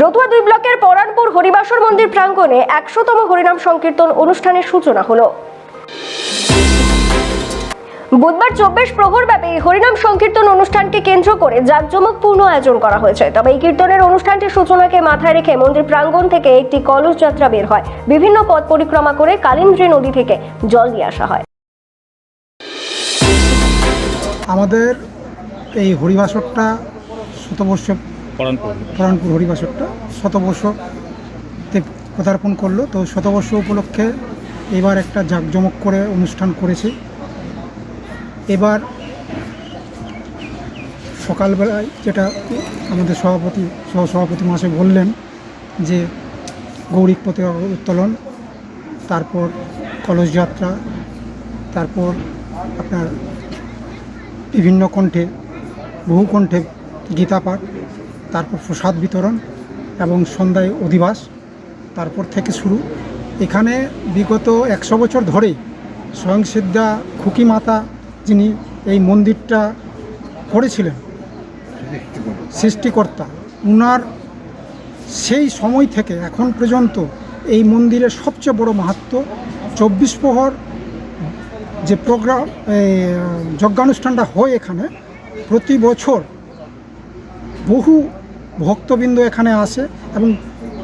রতুয়া দুই ব্লকের পরানপুর হরিবাসর মন্দির প্রাঙ্গণে একশোতম হরিনাম সংকীর্তন অনুষ্ঠানের সূচনা হলো। বুধবার চব্বিশ প্রহর ব্যাপী হরিনাম সংকীর্তন অনুষ্ঠানকে কেন্দ্র করে জাঁকজমকপূর্ণ আয়োজন করা হয়েছে। তবে এই কীর্তনের অনুষ্ঠানটির সূচনাকে মাথায় রেখে মন্দির প্রাঙ্গণ থেকে একটি কলস যাত্রা বের হয়। বিভিন্ন পথ পরিক্রমা করে কালিন্দ্রী নদী থেকে জল নিয়ে আসা হয়। আমাদের এই হরিবাসরটা শতবর্ষ পরানপুর। হরিবাসরটা শতবর্ষতে পদার্পণ করল। তো শতবর্ষ উপলক্ষে এবার একটা জাঁকজমক করে অনুষ্ঠান করেছে। এবার সকালবেলায় যেটা আমাদের সভাপতি সহসভাপতি মহাশয় বললেন যে গৌরিক পতাকা উত্তোলন, তারপর কলস যাত্রা, তারপর আপনার বিভিন্ন কণ্ঠে, বহু কণ্ঠে গীতাপাঠ তারপর প্রসাদ বিতরণ এবং সন্ধ্যায় অধিবাস, তারপর থেকে শুরু। এখানে বিগত একশো বছর ধরেই স্বয়ংসিদ্ধা খুকি মাতা যিনি এই মন্দিরটা করেছিলেন, সৃষ্টিকর্তা, উনার সেই সময় থেকে এখন পর্যন্ত এই মন্দিরের সবচেয়ে বড় মাহাত্ম চব্বিশ প্রহর যে প্রোগ্রাম যজ্ঞানুষ্ঠানটা হয় এখানে, প্রতি বছর বহু ভক্তবৃন্দ এখানে আসে এবং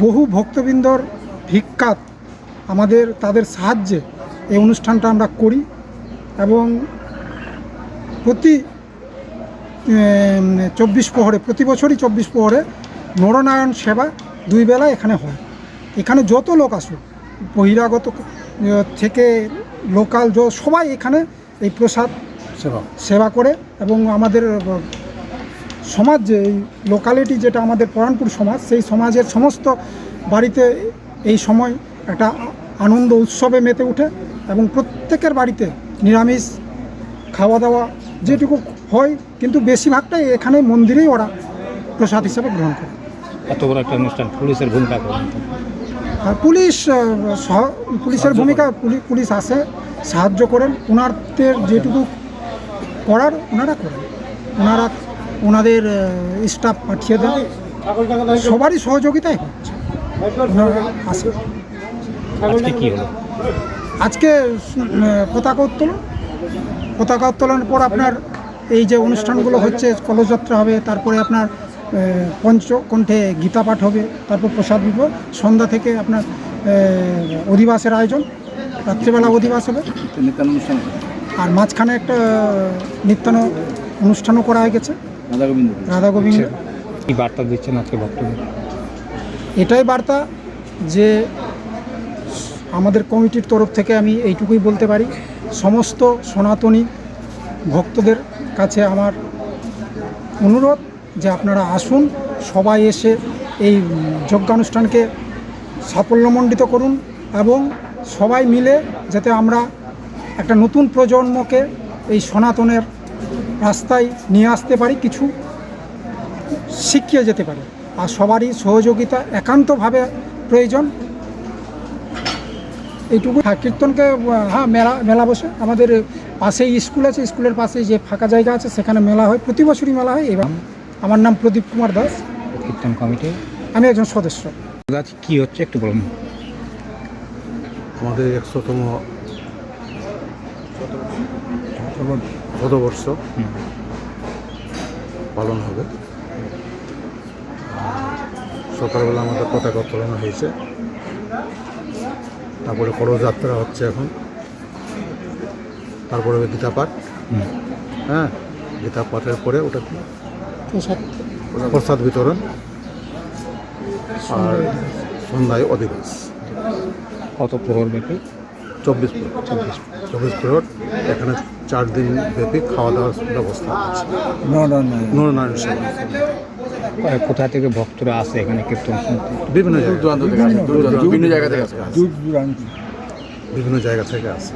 বহু ভক্তবৃন্দর ভিক্ষাত আমাদের তাদের সাহায্যে এই অনুষ্ঠানটা আমরা করি এবং প্রতি চব্বিশ প্রহরে প্রতি বছরই চব্বিশ প্রহরে নরনারায়ণ সেবা দুই বেলা এখানে হয়। এখানে যত লোক আসুক বহিরাগত থেকে লোকাল য- সবাই এখানে এই প্রসাদ সেবা। সেবা করে এবং আমাদের সমাজ যে এই লোকালিটি যেটা আমাদের পরানপুর সমাজ সেই সমাজের সমস্ত বাড়িতে এই সময় একটা আনন্দ উৎসবে মেতে ওঠে এবং প্রত্যেকের বাড়িতে নিরামিষ খাওয়া দাওয়া যেটুকু হয় কিন্তু বেশিরভাগটাই এখানে মন্দিরেই ওরা প্রসাদ হিসেবে গ্রহণ করে। এত বড় একটা অনুষ্ঠান? পুলিশের ভূমিকা আর পুলিশ সহ- পুলিশের ভূমিকা পুলি- পুলিশ আসে সাহায্য করেন ওনারদের যেটুকু করার ওনারা করেন। ওনারা ওনাদের স্টাফ পাঠিয়ে দেন। সবারই সহযোগিতাই হচ্ছে। আজকে কি হলো? আজকে পতাকা উত্তোলন। পতাকা উত্তোলনের পর আপনার এই যে অনুষ্ঠানগুলো হচ্ছে কলসযাত্রা হবে তারপরে আপনার পঞ্চকণ্ঠে গীতা পাঠ হবে তারপর প্রসাদ দিব সন্ধ্যা থেকে আপনার অধিবাসের আয়োজন রাত্রিবেলা অধিবাস হবে। আর মাঝখানে একটা নিত্যান অনুষ্ঠানও করা হয়ে গেছে। রাধা গোবিন্দ কি বার্তা দিচ্ছেন আজকে ভক্তদের এটাই বার্তা যে আমাদের কমিটির তরফ থেকে আমি এইটুকুই বলতে পারি সমস্ত সনাতনী ভক্তদের কাছে আমার অনুরোধ যে আপনারা আসুন সবাই এসে এই যজ্ঞানুষ্ঠানকে সাফল্যমণ্ডিত করুন এবং সবাই মিলে যাতে আমরা একটা নতুন প্রজন্মকে এই সনাতনের রাস্তায় নিয়ে আসতে পারি কিছু শিখিয়ে যেতে পারি। আর সবারই সহযোগিতা একান্তভাবে প্রয়োজন। এইটুকু হ্যাঁ কীর্তনকে হ্যাঁ মেলা মেলা বসে। আমাদের পাশেই স্কুল আছে স্কুলের পাশে যে ফাঁকা জায়গা আছে সেখানে মেলা হয় প্রতি বছরই মেলা হয়। এবং আমার নাম প্রদীপ কুমার দাস। কীর্তন কমিটি। আমি একজন সদস্য। কি হচ্ছে একটু বলুন। আমাদের একশোতম শতবর্ষ হুম। পালন হবে। সকালবেলা আমাদের পতাকা উত্তোলন হয়েছে। তারপরে যাত্রা হচ্ছে এখন। তারপরে হবে গীতা পাঠ। হ্যাঁ গীতা পাঠের পরে ওটা কি? প্রসাদ। প্রসাদ বিতরণ। আর সন্ধ্যায় অধিবাস। কত প্রহর ব্যাপী? চব্বিশ চব্বিশ চব্বিশ প্রহর এখানে চার দিন ব্যাপী খাওয়া দাওয়ার ব্যবস্থা আছে। নরনারায়ণ। সেবা কোথা থেকে ভক্তরা আসে এখানে কীর্তন শুনতে? বিভিন্ন জায়গা। বিভিন্ন জায়গা থেকে আসে। বিভিন্ন জায়গা থেকে আসে।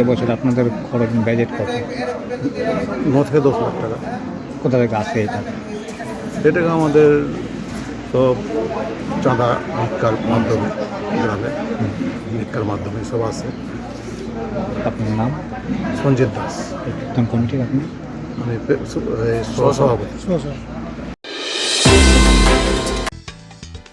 এবছর আপনাদের খরচ বাজেট কত? ন থেকে দশ লাখ টাকা। কোথা থেকে আসে এটা? এটাকে আমাদের সব চাঁদা ভিক্ষার মাধ্যমে। গ্রামে ভিক্ষার মাধ্যমে সব আছে আপনার নাম সঞ্জিত দাস এই কীর্তন কমিটির আপনি আমি পে- সু- এই সহসভাপতি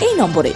এই নম্বরে।